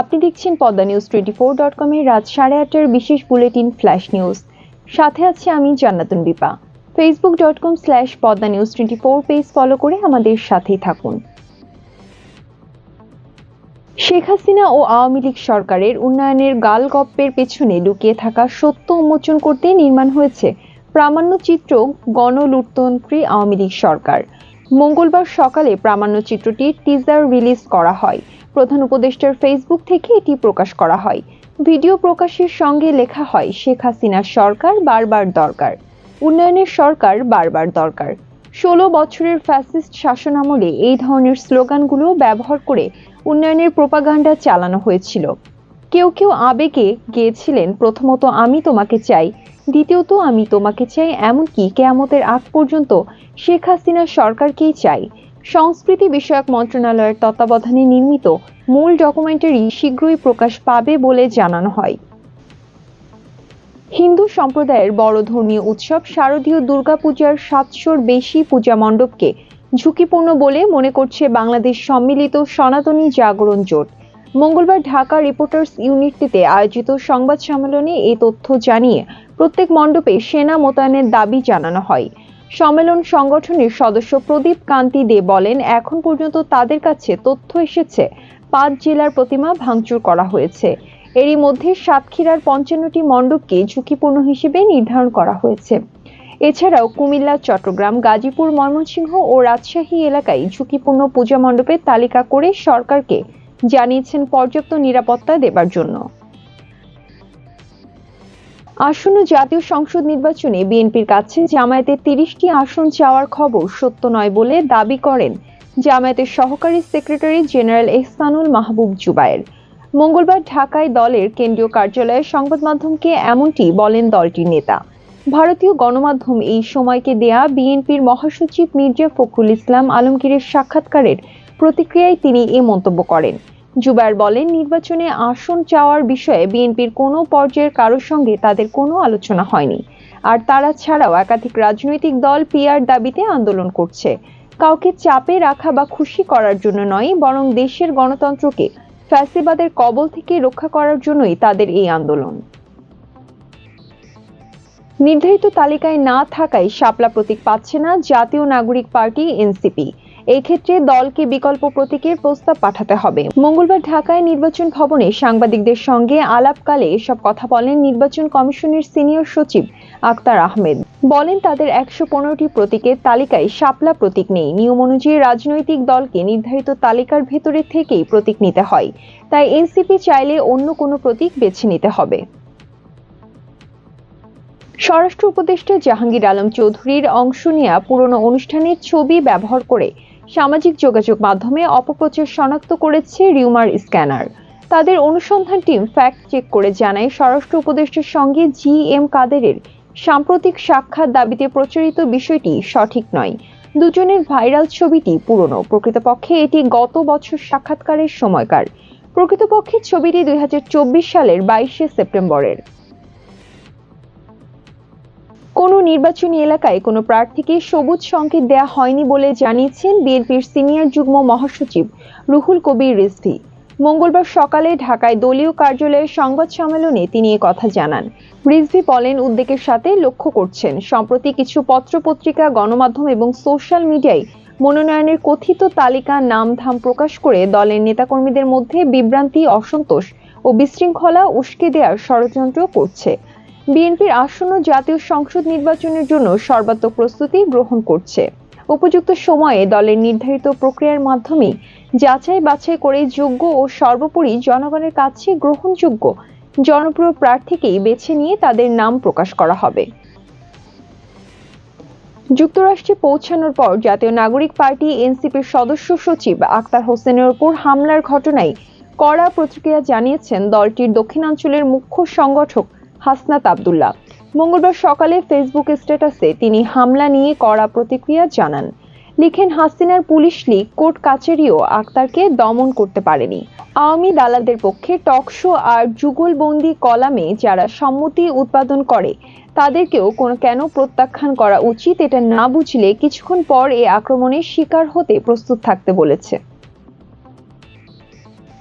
আপনি দেখছেন Padma news twenty four dot কমের রাত সাড়ে আটটার বিশেষ বুলেটিন ফ্ল্যাশ নিউজ। সাথে আছি আমি Jannatun Bipa Facebook dot com slash Padma news twenty four page follow করে আমাদের সাথেই থাকুন। শেখ হাসিনা ও আওয়ামী লীগ সরকারের উন্নয়নের গালগপ্পের পেছনে লুকিয়ে থাকা সত্য উন্মোচন করতে নির্মাণ হয়েছে প্রামাণ্যচিত্র গণলুটতন্ত্রী আওয়ামী লীগ সরকার। মঙ্গলবার সকালে প্রামাণ্যচিত্রটির টিজার রিলিজ করা হয়। প্রধান উপদেষ্টার ফেসবুক থেকে এটি প্রকাশ করা হয়। ভিডিও প্রকাশের সঙ্গে লেখা হয়, শেখ হাসিনার সরকার বারবার দরকার। উন্নয়নের সরকার বারবার দরকার। ষোলো বছরের ফ্যাসিস্ট শাসনামলে এই ধরনের স্লোগানগুলো ব্যবহার করে উন্নয়নের প্রোপাগান্ডা চালানো হয়েছিল। কেউ কেউ আবেগে গিয়েছিলেন, প্রথমত আমি তোমাকে চাই, দ্বিতীয়ত আমি তোমাকে চাই, এমনকি কেয়ামতের আগ পর্যন্ত শেখ হাসিনার সরকারকেই চাই। সংস্কৃতি বিষয়ক মন্ত্রণালয়ের তত্ত্বাবধানে নির্মিত মূল ডকুমেন্টারি শীঘ্রই প্রকাশ পাবে বলে জানানো হয়। হিন্দু সম্প্রদায়ের বড় ধর্মীয় উৎসব শারদীয় দুর্গাপূজার সাতশোর বেশি পূজা মণ্ডপকে ঝুঁকিপূর্ণ বলে মনে করছে বাংলাদেশ সম্মিলিত সনাতনী জাগরণ জোট। মঙ্গলবার ঢাকা রিপোর্টার্স ইউনিটিতে আয়োজিত সংবাদ সম্মেলনে এই তথ্য জানিয়ে প্রত্যেক মণ্ডপে সেনা মোতায়েনের দাবি জানানো হয়। সম্মেলন সংগঠনের সদস্য প্রদীপ কান্তি দে বলেন, এখন পর্যন্ত তাদের কাছে তথ্য এসেছে। পাঁচ জেলার প্রতিমা ভাঙচুর করা হয়েছে। এরই মধ্যে সাতক্ষীরার পঞ্চান্নটি মণ্ডপকে ঝুঁকিপূর্ণ হিসেবে নির্ধারণ করা হয়েছে। এছাড়াও কুমিল্লা, চট্টগ্রাম, গাজীপুর, ময়মনসিংহ ও রাজশাহী এলাকায় ঝুঁকিপূর্ণ পূজা মণ্ডপের তালিকা করে সরকারকে জানিয়েছেন পর্যাপ্ত নিরাপত্তা দেবার জন্য। আসন্ন জাতীয় সংসদ নির্বাচনে বিএনপির কাছে জামায়াতের তিরিশটি আসন চাওয়ার খবর সত্য নয় বলে দাবি করেন জামায়াতের সহকারী সেক্রেটারি জেনারেল এহসানুল মাহবুব জুবায়ের। মঙ্গলবার ঢাকায় দলের কেন্দ্রীয় কার্যালয়ে সংবাদ মাধ্যমকে এমনটি বলেন দলটির নেতা। ভারতীয় গণমাধ্যম এই সময়কে দেয়া বিএনপির মহাসচিব মির্জা ফখরুল ইসলাম আলমগীরের সাক্ষাৎকারের প্রতিক্রিয়ায় তিনি এ মন্তব্য করেন। জুবায়ের বলেন, নির্বাচনে আসন চাওয়ার বিষয়ে বিএনপির কোনো পর্যায়ের কারোর সঙ্গে তাদের কোনো আলোচনা হয়নি। আর তারা ছাড়াও একাধিক রাজনৈতিক দল পিআর দাবিতে আন্দোলন করছে। কাউকে চাপে রাখা বা খুশি করার জন্য নয়, বরং দেশের গণতন্ত্রকে ফ্যাসিবাদের কবল থেকে রক্ষা করার জন্যই তাদের এই আন্দোলন। নির্ধারিত তালিকায় না থাকায় শাপলা প্রতীক পাচ্ছে না জাতীয় নাগরিক পার্টি এনসিপি। এই ক্ষেত্রে দলকে বিকল্প প্রতীকের প্রস্তাব পাঠাতে হবে। মঙ্গলবার ঢাকায় নির্বাচন ভবনে সাংবাদিকদের সঙ্গে আলাপকালে এসব কথা বলেন নির্বাচন কমিশনের সিনিয়র সচিব আক্তার আহমেদ। বলেন, তাদের একশো পনেরোটি প্রতীকের তালিকায় শাপলা প্রতীক নেই। নিয়ম অনুযায়ী রাজনৈতিক দলকে নির্ধারিত তালিকার ভেতরে থেকেই প্রতীক নিতে হয়। তাই এনসিপি চাইলে অন্য কোনো প্রতীক বেছে নিতে হবে। স্বরাষ্ট্র উপদেষ্টা জাহাঙ্গীর আলম চৌধুরীর অংশ নেওয়া পুরনো অনুষ্ঠানের ছবি ব্যবহার করে সামাজিক যোগাযোগ মাধ্যমে অপপ্রচার শনাক্ত করেছে রিউমার স্ক্যানার। তাদের অনুসন্ধান টিম ফ্যাক্ট চেক করে জানায়, স্বরাষ্ট্র উপদেষ্টার সঙ্গে জি এম কাদেরের সাম্প্রতিক সাক্ষাৎ দাবিতে প্রচারিত বিষয়টি সঠিক নয়। দুজনের ভাইরাল ছবিটি পুরনো। প্রকৃতপক্ষে এটি গত বছর সাক্ষাৎকারের সময়কার। প্রকৃতপক্ষে ছবিটি দুই হাজার চব্বিশ সালের বাইশে সেপ্টেম্বরের। কোনো নির্বাচনী এলাকায় কোনো প্রার্থীকে সবুজ সংকেত দেয়া হয়নি বলে জানিয়েছেন বিএনপির সিনিয়র যুগ্ম মহাসচিব রুহুল কবির রিজভি। মঙ্গলবার সকালে ঢাকায় দলীয় কার্যালয়ের সংবাদ সম্মেলনে তিনি কথা জানান। রিজভি বলেন, উদ্বেগের সাথে লক্ষ্য করছেন, সম্প্রতি কিছু পত্রপত্রিকা, গণমাধ্যম এবং সোশ্যাল মিডিয়ায় মনোনয়নের কথিত তালিকা নাম ধাম প্রকাশ করে দলের নেতাকর্মীদের মধ্যে বিভ্রান্তি, অসন্তোষ ও বিশৃঙ্খলা উস্কে দেওয়ার ষড়যন্ত্র করছে। বিএনপির আসন্ন জাতীয় সংসদ নির্বাচনের জন্য সর্বাত্মক প্রস্তুতি গ্রহণ করছে। উপযুক্ত সময়ে দলের নির্ধারিত প্রক্রিয়ার মাধ্যমে যাচাই বাছাই করে যোগ্য ও সর্বোপরি জনগণের কাছে গ্রহণযোগ্য জনপ্রিয় প্রার্থীকেই বেছে নিয়ে তাদের নাম প্রকাশ করা হবে। যুক্তরাষ্ট্রে পৌঁছানোর পর জাতীয় নাগরিক পার্টি এনসিপির সদস্য সচিব আক্তার হোসেনের উপর হামলার ঘটনায় কড়া প্রতিক্রিয়া জানিয়েছেন দলটির দক্ষিণাঞ্চলের মুখ্য সংগঠক হাসনাত আবদুল্লাহ। মঙ্গলবার সকালে ফেসবুক স্ট্যাটাসে তিনি হামলা নিয়ে কড়া প্রতিক্রিয়া জানান। লিখেন, হাসিনার পুলিশ লীগ কোর্ট কাচেরিও আক্তারকে দমন করতে পারেনি। আওয়ামী দালালদের পক্ষে টকশো আর যুগলবন্দি কলামে যারা সম্মতি উৎপাদন করে, তাদেরকেও কোনো কেন প্রত্যাখ্যান করা উচিত এটা না বুঝলে কিছুক্ষণ পর এ আক্রমণের শিকার হতে প্রস্তুত থাকতে বলেছে।